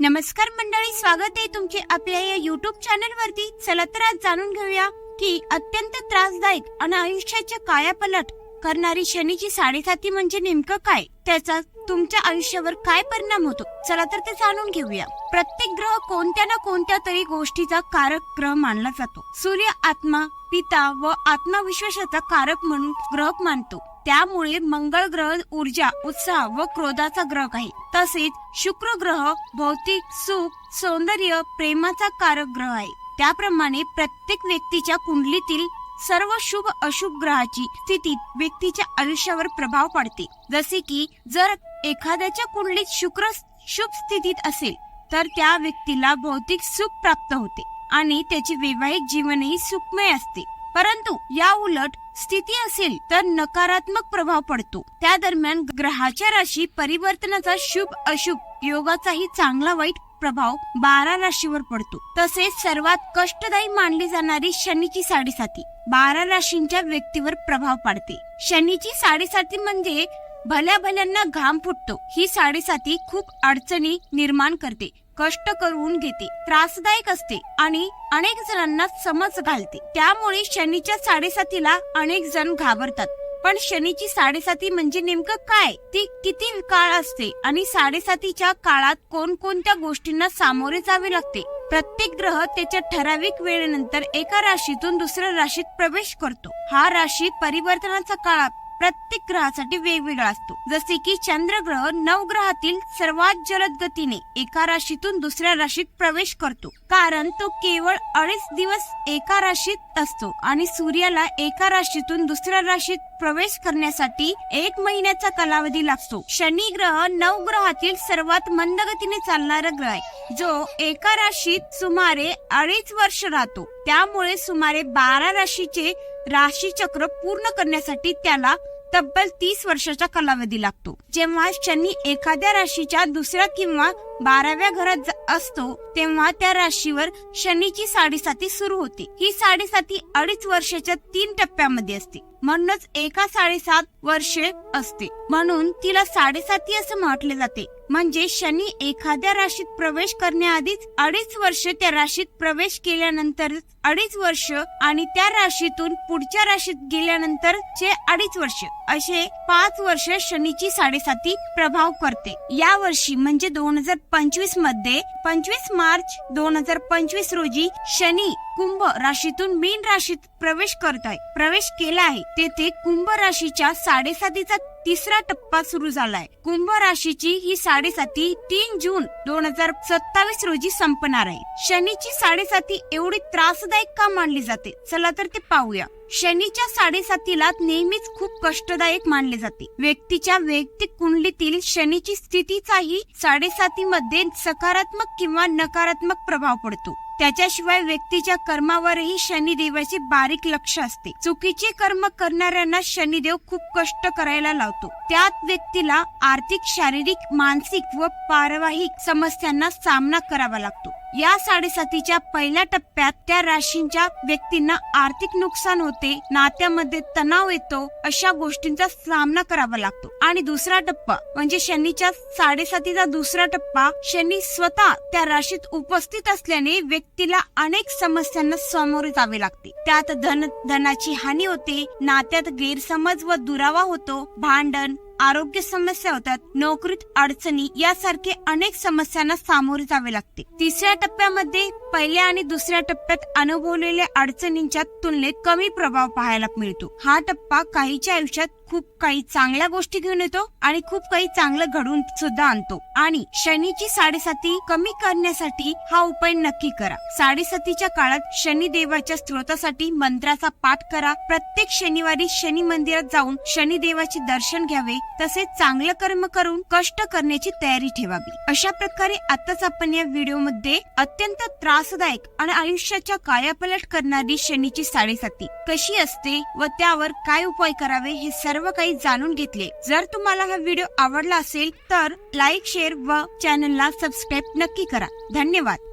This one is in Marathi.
नमस्कार मंडळी स्वागत आहे तुमचे आपल्या या युट्यूब चॅनल वरती चला तर आज जाणून घेऊया की अत्यंत त्रासदायक आणि आयुष्याच्या कायापलट करणारी शनीची साडेसाती म्हणजे नेमकं काय? त्याचा तुमच्या आयुष्यावर काय परिणाम होतो? चला तर ते जाणून घेऊया. प्रत्येक ग्रह कोणत्या ना कोणत्या तरी गोष्टीचा कारक ग्रह मानला जातो. सूर्य आत्मा पिता व आत्मविश्वासाचा कारक म्हणून ग्रह मानतो. त्यामुळे मंगळ ग्रह ऊर्जा उत्साह व क्रोधाचा ग्रह आहे. तसेच शुक्र ग्रह भौतिक सुख सौंदर्य प्रेमाचा कारक ग्रह आहे. त्याप्रमाणे प्रत्येक व्यक्तीच्या कुंडलीतील सर्व शुभ अशुभ ग्रहाची स्थिती व्यक्तीच्या आयुष्यावर प्रभाव पडते. जसे की जर एखाद्याच्या कुंडलीत शुक्र शुभ स्थितीत असेल तर त्या व्यक्तीला भौतिक सुख प्राप्त होते आणि त्याचे वैवाहिक जीवनही सुखमय असते. परंतु या उलट स्थिती असेल तर नकारात्मक प्रभाव पडतो. त्या दरम्यान ग्रहाच्या राशी परिवर्तनाचा शुभ अशुभ योगाचाही चांगला वाईट प्रभाव बारा राशीवर पडतो. तसेच सर्वात कष्टदायी मानली जाणारी शनीची साडेसाती. बारा राशींच्या व्यक्तीवर प्रभाव पाडते. शनीची साडेसाती म्हणजे भल्या भल्यांना घाम फुटतो. ही साडेसाती खूप अडचणी निर्माण करते. कष्ट करून घेते त्रासदायक असते आणि अनेक जणांना समज घालते. त्यामुळे शनीच्या साडेसातीला अनेक जण घाबरतात. पण शनीची साडेसाती म्हणजे नेमकं काय? ती किती काळ असते आणि साडेसातीच्या काळात कोणकोणत्या गोष्टींना सामोरे जावे लागते? प्रत्येक ग्रह त्याच्या ठराविक वेळेनंतर एका राशीतून दुसऱ्या राशीत प्रवेश करतो. हा राशीत परिवर्तनाचा काळ प्रत्येक ग्रहासाठी वेगवेगळा असतो. जसे की चंद्रग्रह नवग्रहातील सर्वात जलद गतीने एका राशीतून दुसऱ्या राशीत प्रवेश करतो. कारण तो केवळ अडीच दिवस एका राशीत असतो आणि सूर्याला एका राशीतून दुसऱ्या राशीत प्रवेश करण्यासाठी एक महिन्याचा कालावधी लागतो. शनी ग्रह नवग्रहातील सर्वात मंद गतीने चालणारा ग्रह आहे. जो एका राशीत सुमारे अडीच वर्ष राहतो. त्यामुळे सुमारे बारा राशीचे राशी चक्र पूर्ण करण्यासाठी त्याला तब्बल तीस वर्षाचा कालावधी लागतो. जेव्हा शनी एखाद्या राशीच्या दुसऱ्या किंवा बाराव्या घरात असतो तेव्हा त्या राशीवर शनीची साडेसाती सुरू होते. ही साडेसाती अडीच वर्षाच्या तीन टप्प्यामध्ये असते. म्हणूनच एका साडेसात वर्षे असते. म्हणून तिला साडेसाती असं म्हटले जाते. म्हणजे शनी एखाद्या राशीत प्रवेश करण्याआधीच अडीच वर्ष त्या राशीत प्रवेश केल्यानंतर अडीच वर्ष आणि त्या राशीतून पुढच्या राशीत गेल्यानंतरचे अडीच वर्ष. असे पाच वर्ष शनीची साडेसाती प्रभाव करते. या वर्षी म्हणजे दोन हजार पंचवीसमध्ये पंचवीस मार्च दोन हजार पंचवीस रोजी शनी कुंभ राशीतून मीन राशीत प्रवेश करत आहे प्रवेश केला आहे. तेथे कुंभ राशीच्या साडेसातीचा तिसरा टप्पा सुरू झालाय. कुंभ राशीची ही साडेसाती तीन जून दोन हजार सत्तावीस रोजी संपणार आहे. शनीची साडेसाती एवढी त्रासदायक का मानली जाते? चला तर ते पाहूया. शनीच्या साडेसातीला नेहमीच खूप कष्टदायक मानले जाते. व्यक्तीच्या वैयक्तिक कुंडलीतील शनीची स्थितीचाही साडेसातीमध्ये सकारात्मक किंवा नकारात्मक प्रभाव पडतो. त्याच्याशिवाय व्यक्तीच्या कर्मावरही शनिदेवाचे बारीक लक्ष असते. चुकीचे कर्म करणाऱ्यांना शनिदेव खूप कष्ट करायला लावतो. त्यात व्यक्तीला आर्थिक शारीरिक मानसिक व पारवाहिक समस्यांना सामना करावा लागतो. या साडेसातीच्या पहिल्या टप्प्यात त्या राशींच्या व्यक्तींना आर्थिक नुकसान होते नात्यामध्ये तणाव येतो अशा गोष्टींचा सामना करावा लागतो. आणि दुसरा टप्पा म्हणजे शनीच्या साडेसातीचा दुसरा टप्पा शनी स्वतः त्या राशीत उपस्थित असल्याने व्यक्तीला अनेक समस्यांना सामोरे जावे लागते. त्यात धन धनाची हानी होते नात्यात गैरसमज व दुरावा होतो भांडण आरोग्य समस्या होतात नोकरीत अडचणी यासारखे अनेक समस्यांना सामोरे जावे लागते. तिसऱ्या टप्प्यामध्ये पहिल्या आणि दुसऱ्या टप्प्यात अनुभवलेल्या अडचणींच्या तुलनेत कमी प्रभाव पाहायला मिळतो. हा टप्पा काहीच्या आयुष्यात खूप काही चांगल्या गोष्टी घेऊन येतो आणि खूप काही चांगलं घडवून सुद्धा आणतो. आणि शनीची साडेसाती कमी करण्यासाठी हा उपाय नक्की करा. साडेसातीच्या काळात शनी देवाच्या स्त्रोतासाठी मंत्राचा पाठ करा. प्रत्येक शनिवारी शनी मंदिरात जाऊन शनी देवाचे दर्शन घ्यावे. तसेच चांगलं कर्म करून कष्ट करण्याची तयारी ठेवावी. अशा प्रकारे आताच आपण या व्हिडिओमध्ये अत्यंत त्रासदायक आणि आयुष्याच्या कायापलट करणारी शनीची साडेसाती कशी असते व त्यावर काय उपाय करावे हे सर्व काही जाणून घेतले. जर तुम्हाला हा व्हिडिओ आवडला असेल तर लाईक शेअर व चॅनलला सबस्क्राईब नक्की करा. धन्यवाद.